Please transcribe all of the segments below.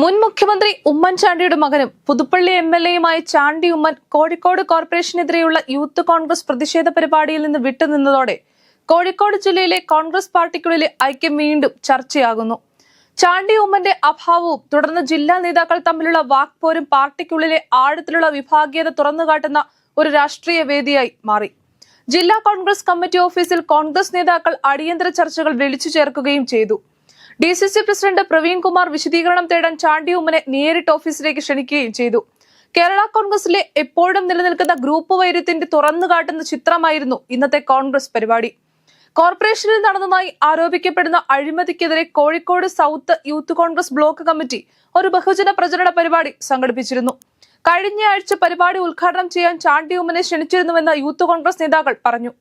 മുൻ മുഖ്യമന്ത്രി ഉമ്മൻചാണ്ടിയുടെ മകനും പുതുപ്പള്ളി എം എൽ എയുമായ ചാണ്ടി ഉമ്മൻ കോഴിക്കോട് കോർപ്പറേഷനെതിരെയുള്ള യൂത്ത് കോൺഗ്രസ് പ്രതിഷേധ പരിപാടിയിൽ നിന്ന് വിട്ടുനിന്നതോടെ കോഴിക്കോട് ജില്ലയിലെ കോൺഗ്രസ് പാർട്ടിക്കുള്ളിലെ ഐക്യം വീണ്ടും ചർച്ചയാകുന്നു. ചാണ്ടി ഉമ്മന്റെ അഭാവവും തുടർന്ന് ജില്ലാ നേതാക്കൾ തമ്മിലുള്ള വാക്പോരും പാർട്ടിക്കുള്ളിലെ ആഴത്തിലുള്ള വിഭാഗീയത തുറന്നുകാട്ടുന്ന ഒരു രാഷ്ട്രീയ വേദിയായി മാറി. ജില്ലാ കോൺഗ്രസ് കമ്മിറ്റി ഓഫീസിൽ കോൺഗ്രസ് നേതാക്കൾ അടിയന്തര ചർച്ചകൾ വിളിച്ചു ചേർക്കുകയും ചെയ്തു. D C C president Praveen Kumar വിശദീകരണം തേടാൻ ചാണ്ടി ഉമ്മനെ നേരിട്ട് ഓഫീസിലേക്ക് ക്ഷണിക്കുകയും ചെയ്തു. കേരള കോൺഗ്രസിലെ എപ്പോഴും നിലനിൽക്കുന്ന ഗ്രൂപ്പ് വൈര്യത്തിന്റെ തുറന്നുകാട്ടുന്ന ചിത്രമായിരുന്നു ഇന്നത്തെ കോൺഗ്രസ് പരിപാടി. കോർപ്പറേഷനിൽ നടന്നതായി ആരോപിക്കപ്പെടുന്ന അഴിമതിക്കെതിരെ Kozhikode south youth Congress block committee ഒരു ബഹുജന പ്രചരണ പരിപാടി സംഘടിപ്പിച്ചിരുന്നു. കഴിഞ്ഞ ആഴ്ച പരിപാടി ഉദ്ഘാടനം ചെയ്യാൻ ചാണ്ടി ഉമ്മനെ ക്ഷണിച്ചിരുന്നുവെന്ന് യൂത്ത് കോൺഗ്രസ് നേതാക്കൾ പറഞ്ഞു.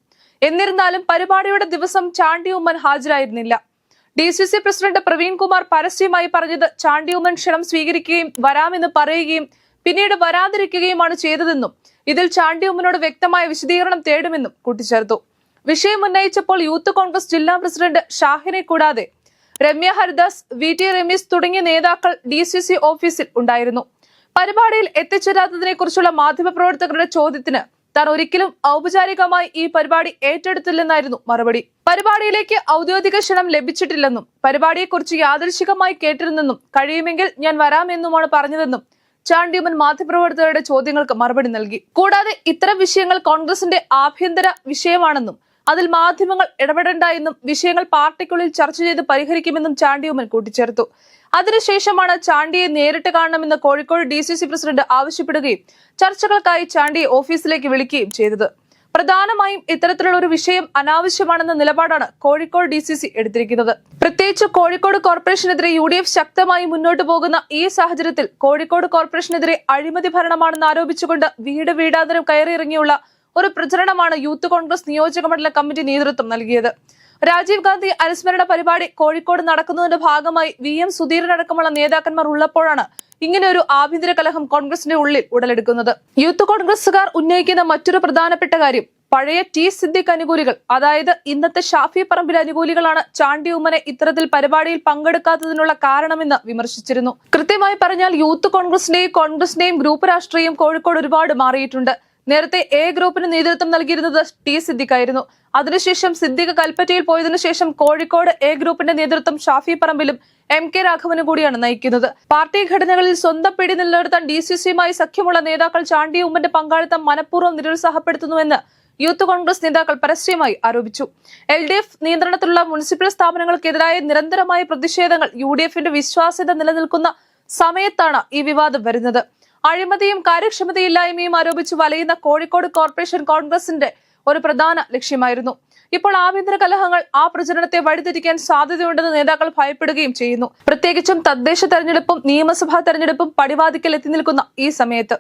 എന്നിരുന്നാലും പരിപാടിയുടെ ദിവസം Chandy Oommen ഹാജരായിരുന്നില്ല. D C C president Praveen Kumar പരസ്യമായി പറഞ്ഞത് ചാണ്ടി ഉമ്മൻ ക്ഷണം സ്വീകരിക്കുകയും വരാമെന്ന് പറയുകയും പിന്നീട് വരാതിരിക്കുകയുമാണ് ചെയ്തതെന്നും ഇതിൽ ചാണ്ടി ഉമ്മനോട് വ്യക്തമായ വിശദീകരണം തേടുമെന്നും കൂട്ടിച്ചേർത്തു. വിഷയം ഉന്നയിച്ചപ്പോൾ യൂത്ത് കോൺഗ്രസ് ജില്ലാ പ്രസിഡന്റ് ഷാഹിനെ കൂടാതെ രമ്യ ഹരിദാസ് വി ടി രമേശ് തുടങ്ങിയ നേതാക്കൾ ഡി സി സി ഓഫീസിൽ ഉണ്ടായിരുന്നു. പരിപാടിയിൽ എത്തിച്ചേരാത്തതിനെ കുറിച്ചുള്ള മാധ്യമപ്രവർത്തകരുടെ ചോദ്യത്തിന് താൻ ഒരിക്കലും ഔപചാരികമായി ഈ പരിപാടി ഏറ്റെടുത്തില്ലെന്നായിരുന്നു മറുപടി. പരിപാടിയിലേക്ക് ഔദ്യോഗിക ക്ഷണം ലഭിച്ചിട്ടില്ലെന്നും പരിപാടിയെക്കുറിച്ച് യാദൃശികമായി കേട്ടിരുന്നെന്നും കഴിയുമെങ്കിൽ ഞാൻ വരാമെന്നുമാണ് പറഞ്ഞതെന്നും ചാണ്ടിയുമൻ മാധ്യമപ്രവർത്തകരുടെ ചോദ്യങ്ങൾക്ക് മറുപടി നൽകി. കൂടാതെ ഇത്തരം വിഷയങ്ങൾ കോൺഗ്രസിന്റെ ആഭ്യന്തര വിഷയമാണെന്നും അതിൽ മാധ്യമങ്ങൾ ഇടപെടേണ്ട എന്നും വിഷയങ്ങൾ പാർട്ടിക്കുള്ളിൽ ചർച്ച ചെയ്ത് പരിഹരിക്കുമെന്നും ചാണ്ടിയുമൻ കൂട്ടിച്ചേർത്തു. അതിനുശേഷമാണ് ചാണ്ടിയെ നേരിട്ട് കാണണമെന്ന് Kozhikode D C C president ആവശ്യപ്പെടുകയും ചർച്ചകൾക്കായി ചാണ്ടിയെ ഓഫീസിലേക്ക് വിളിക്കുകയും ചെയ്തത്. പ്രധാനമായും ഇത്തരത്തിലുള്ള ഒരു വിഷയം അനാവശ്യമാണെന്ന നിലപാടാണ് കോഴിക്കോട് ഡി സി സി എടുത്തിരിക്കുന്നത്. പ്രത്യേകിച്ച് കോഴിക്കോട് കോർപ്പറേഷനെതിരെ യു ഡി എഫ് ശക്തമായി മുന്നോട്ട് പോകുന്ന ഈ സാഹചര്യത്തിൽ കോഴിക്കോട് കോർപ്പറേഷനെതിരെ അഴിമതി ഭരണമാണെന്ന് ആരോപിച്ചുകൊണ്ട് വീട് വീടാന്തരം കയറിയിറങ്ങിയുള്ള ഒരു പ്രചരണമാണ് യൂത്ത് കോൺഗ്രസ് നിയോജക മണ്ഡല കമ്മിറ്റി നേതൃത്വം നൽകിയത്. രാജീവ് ഗാന്ധി അനുസ്മരണ പരിപാടി കോഴിക്കോട് നടക്കുന്നതിന്റെ ഭാഗമായി വി എം സുധീരനടക്കമുള്ള നേതാക്കന്മാർ ഉള്ളപ്പോഴാണ് ഇങ്ങനെ ഒരു ആഭ്യന്തര കലഹം കോൺഗ്രസിന്റെ ഉള്ളിൽ ഉടലെടുക്കുന്നത്. യൂത്ത് കോൺഗ്രസുകാർ ഉന്നയിക്കുന്ന മറ്റൊരു പ്രധാനപ്പെട്ട കാര്യം പഴയ ടി സിദ്ദിഖ് അനുകൂലികൾ അതായത് ഇന്നത്തെ ഷാഫി പറമ്പിൽ അനുകൂലികളാണ് ചാണ്ടി ഉമ്മനെ ഇത്തരത്തിൽ പരിപാടിയിൽ പങ്കെടുക്കാത്തതിനുള്ള കാരണമെന്ന് വിമർശിച്ചിരുന്നു. കൃത്യമായി പറഞ്ഞാൽ യൂത്ത് കോൺഗ്രസിന്റെയും കോൺഗ്രസിന്റെയും ഗ്രൂപ്പ് രാഷ്ട്രീയം കോഴിക്കോട് ഒരുപാട് മാറിയിട്ടുണ്ട്. നേരത്തെ എ ഗ്രൂപ്പിന് നേതൃത്വം നൽകിയിരുന്നത് ടി സിദ്ദിഖ് ആയിരുന്നു അതിനുശേഷം സിദ്ദിഖ് കൽപ്പറ്റയിൽ പോയതിനു ശേഷം കോഴിക്കോട് എ ഗ്രൂപ്പിന്റെ നേതൃത്വം ഷാഫി പറമ്പിലും എം കെ രാഘവനും കൂടിയാണ് നയിക്കുന്നത്. പാർട്ടി ഘടനകളിൽ സ്വന്തം പിടി നിലനിർത്താൻ ഡി സി സിയുമായി സഖ്യമുള്ള നേതാക്കൾ ചാണ്ടി ഉമ്മന്റെ പങ്കാളിത്തം മനഃപൂർവം നിരുത്സാഹപ്പെടുത്തുന്നുവെന്ന് യൂത്ത് കോൺഗ്രസ് നേതാക്കൾ പരസ്യമായി ആരോപിച്ചു. എൽ ഡി എഫ് നിയന്ത്രണത്തിലുള്ള മുനിസിപ്പൽ സ്ഥാപനങ്ങൾക്കെതിരായ നിരന്തരമായ പ്രതിഷേധങ്ങൾ യു ഡി എഫിന്റെ വിശ്വാസ്യത നിലനിൽക്കുന്ന സമയത്താണ് ഈ വിവാദം വരുന്നത്. അഴിമതിയും കാര്യക്ഷമതയില്ലായ്മയും ആരോപിച്ച് വലയുന്ന കോഴിക്കോട് കോർപ്പറേഷൻ കോൺഗ്രസിന്റെ ഒരു പ്രധാന ലക്ഷ്യമായിരുന്നു. ഇപ്പോൾ ആഭ്യന്തര കലഹങ്ങൾ ആ പ്രചരണത്തെ വഴിതിരിക്കാൻ സാധ്യതയുണ്ടെന്ന് നേതാക്കൾ ഭയപ്പെടുകയും ചെയ്യുന്നു. പ്രത്യേകിച്ചും തദ്ദേശ തെരഞ്ഞെടുപ്പും നിയമസഭാ തെരഞ്ഞെടുപ്പും പടിവാതിക്കൽ എത്തി നിൽക്കുന്ന ഈ സമയത്ത്.